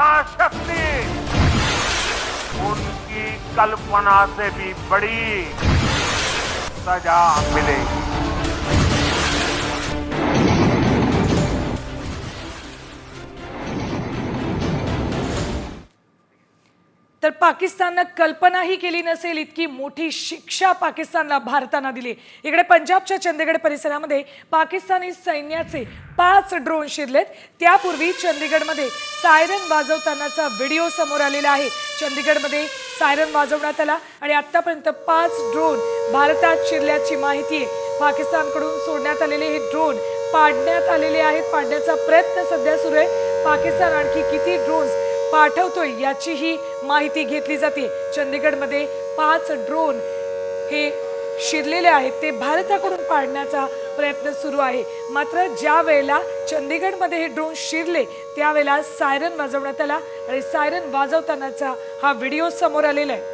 शक्ति उनकी कल्पना से भी बड़ी सजा मिलेगी। तर पाकिस्ताननं कल्पनाही केली नसेल इतकी मोठी शिक्षा पाकिस्तानला भारतानं दिली. इकडे पंजाबच्या चंदीगड परिसरामध्ये पाकिस्तानी सैन्याचे पाच ड्रोन शिरलेत. त्यापूर्वी चंदीगडमध्ये सायरन वाजवतानाचा व्हिडिओ समोर आलेला आहे. चंदीगडमध्ये सायरन वाजवण्यात आला आणि आत्तापर्यंत पाच ड्रोन भारतात शिरल्याची माहिती आहे. पाकिस्तानकडून सोडण्यात आलेले हे ड्रोन पाडण्यात आलेले आहेत. पाडण्याचा प्रयत्न सध्या सुरू आहे. पाकिस्तान आणखी किती ड्रोन्स पाठवतोय याचीही माहिती घेतली जाते. चंदीगडमध्ये पाच ड्रोन हे शिरलेले आहेत. ते भारताकडून पाडण्याचा प्रयत्न सुरू आहे. मात्र ज्या वेळेला चंदीगडमध्ये हे ड्रोन शिरले त्यावेळेला सायरन वाजवण्यात आला. आणि सायरन वाजवतानाचा हा व्हिडिओ समोर आलेला आहे.